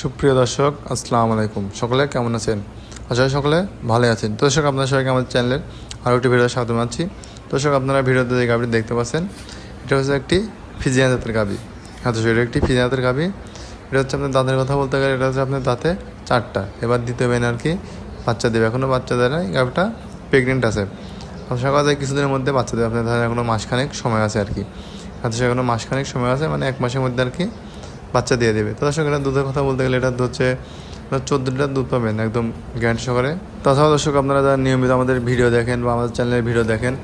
সুপ্রিয় দর্শক, আসসালামু আলাইকুম। সকলে কেমন আছেন? আশা সকলে ভালো আছেন। তো দর্শক, আপনার সবাইকে আমাদের চ্যানেলের আরও একটি ভিডিও স্বাগত জানাচ্ছি। দর্শক, আপনারা ভিডিওতে যে গাভি দেখতে পাচ্ছেন, এটা হচ্ছে একটি ফিজিয়ান জাতের গাভি হ্যাঁ দর্শক এটা একটি ফিজিয়ান জাতের গাভি এটা হচ্ছে আপনার দাঁতের কথা বলতে গেলে, এটা হচ্ছে আপনার দাঁতে চারটা। এবার দ্বিতীয় বেন আর কি, বাচ্চা দেবে। এখনও বাচ্চা দেয় এই গাভিটা প্রেগনেন্ট আছে। আশা করা যায় কিছুদিনের মধ্যে বাচ্চা দেবে। আপনার ধরেন এখনও মাসখানেক সময় আছে আর কি। দর্শক এখনও মাসখানেক সময় আছে মানে এক মাসের মধ্যে আর কি বাচ্চা দিয়ে দেবে। তো দর্শক এটা দুধের কথা বলতে গেলে এটা হচ্ছে চোদ্দ লিটার দুধ পাবেন একদম গ্যারান্টি সহকারে। তাছাড়া দর্শক, আপনারা যারা নিয়মিত আমাদের ভিডিও দেখেন বা আমাদের চ্যানেলের ভিডিও দেখেন,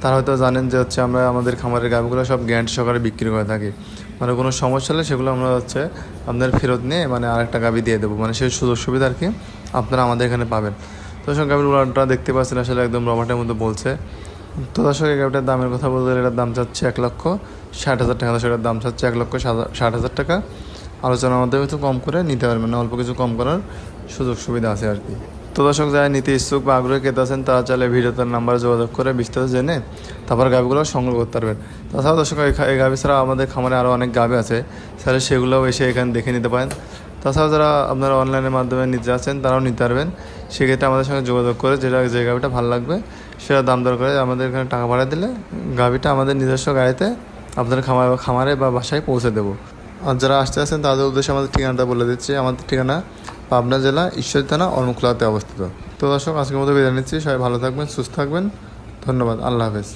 তারা হয়তো জানেন যে হচ্ছে আমরা আমাদের খামারের গাভিগুলো সব গ্যারান্টি সহকারে বিক্রি করে থাকি। মানে কোনো সমস্যা হলে সেগুলো আমরা হচ্ছে আপনাদের ফেরত নিয়ে মানে আরেকটা গাভি দিয়ে দেবো। মানে সেই সুযোগ সুবিধা আর কি আপনারা আমাদের এখানে পাবেন। তো দর্শক, গাভির উড়ানটা দেখতে পাচ্ছেন আসলে একদম রবাটের মধ্যে বলছে। তো দর্শক, এই গাভিটার দামের কথা বলতে গেলে এটার দাম চাচ্ছে এক লক্ষ ষাট হাজার টাকা। এটার দাম চাচ্ছে এক লক্ষ ষাট হাজার টাকা। আলোচনার মাধ্যমে একটু কম করে নিতে পারবেন, না অল্প কিছু কম করার সুযোগ সুবিধা আছে আর কি। তো দর্শক, যারা নিতে ইচ্ছুক বা আগ্রহী ক্রেতা আছেন, তারা চাইলে ভিডিওতে নাম্বার যোগাযোগ করে বিস্তারিত জেনে তারপর গাভিগুলো সংগ্রহ করতে পারবেন। তাছাড়া দর্শক, এই গাভি ছাড়া আমাদের খামারে আরও অনেক গাভি আছে। তাহলে সেগুলোও এসে এখানে দেখে নিতে পারেন। তাছাড়া যারা আপনারা অনলাইনের মাধ্যমে নিতে আছেন, তারাও নিতে পারবেন। সেক্ষেত্রে আমাদের সঙ্গে যোগাযোগ করে যেটা, যে গাভিটা ভালো লাগবে, সেটা দাম দর করে আমাদের এখানে টাকা ভাড়া দিলে গাভিটা আমাদের নিজস্ব গাড়িতে আপনার খামার, খামারে বা বাসায় পৌঁছে দেবো। আর যারা আসতে আসেন তাদের উদ্দেশ্যে আমাদের ঠিকানাটা বলে দিচ্ছি। আমাদের ঠিকানা পাবনা জেলা ঈশ্বর থানা অরমুখলাতে অবস্থিত। তো দর্শক, আজকের মতো বিদায় নিচ্ছি। সবাই ভালো থাকবেন, সুস্থ থাকবেন। ধন্যবাদ। আল্লাহ হাফেজ।